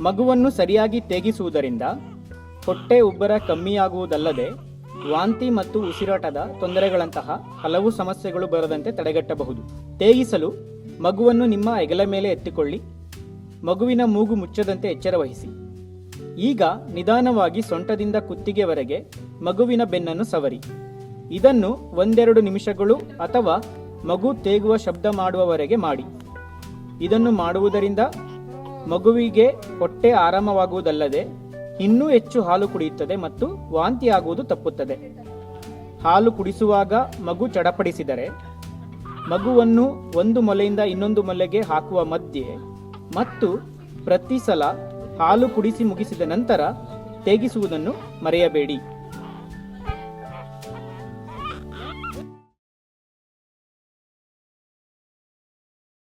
ಮಗುವನ್ನು ಸರಿಯಾಗಿ ತೇಗಿಸುವುದರಿಂದ ಹೊಟ್ಟೆ ಉಬ್ಬರ ಕಮ್ಮಿಯಾಗುವುದಲ್ಲದೆ ವಾಂತಿ ಮತ್ತು ಉಸಿರಾಟದ ತೊಂದರೆಗಳಂತಹ ಹಲವು ಸಮಸ್ಯೆಗಳು ಬರದಂತೆ ತಡೆಗಟ್ಟಬಹುದು. ತೇಗಿಸಲು ಮಗುವನ್ನು ನಿಮ್ಮ ಹೆಗಲ ಮೇಲೆ ಎತ್ತಿಕೊಳ್ಳಿ, ಮಗುವಿನ ಮೂಗು ಮುಚ್ಚದಂತೆ ಎಚ್ಚರ ವಹಿಸಿ. ಈಗ ನಿಧಾನವಾಗಿ ಸೊಂಟದಿಂದ ಕುತ್ತಿಗೆವರೆಗೆ ಮಗುವಿನ ಬೆನ್ನನ್ನು ಸವರಿ. ಇದನ್ನು ಒಂದೆರಡು ನಿಮಿಷಗಳು ಅಥವಾ ಮಗು ತೇಗುವ ಶಬ್ದ ಮಾಡುವವರೆಗೆ ಮಾಡಿ. ಇದನ್ನು ಮಾಡುವುದರಿಂದ ಮಗುವಿಗೆ ಹೊಟ್ಟೆ ಆರಾಮವಾಗುವುದಲ್ಲದೆ ಇನ್ನೂ ಹೆಚ್ಚು ಹಾಲು ಕುಡಿಯುತ್ತದೆ ಮತ್ತು ವಾಂತಿ ಆಗುವುದು ತಪ್ಪುತ್ತದೆ. ಹಾಲು ಕುಡಿಸುವಾಗ ಮಗು ಚಡಪಡಿಸಿದರೆ ಮಗುವನ್ನು ಒಂದು ಮೊಲೆಯಿಂದ ಇನ್ನೊಂದು ಮೊಲೆಗೆ ಹಾಕುವ ಮಧ್ಯೆ ಮತ್ತು ಪ್ರತಿ ಸಲ ಹಾಲು ಕುಡಿಸಿ ಮುಗಿಸಿದ ನಂತರ ತೇಗಿಸುವುದನ್ನು ಮರೆಯಬೇಡಿ.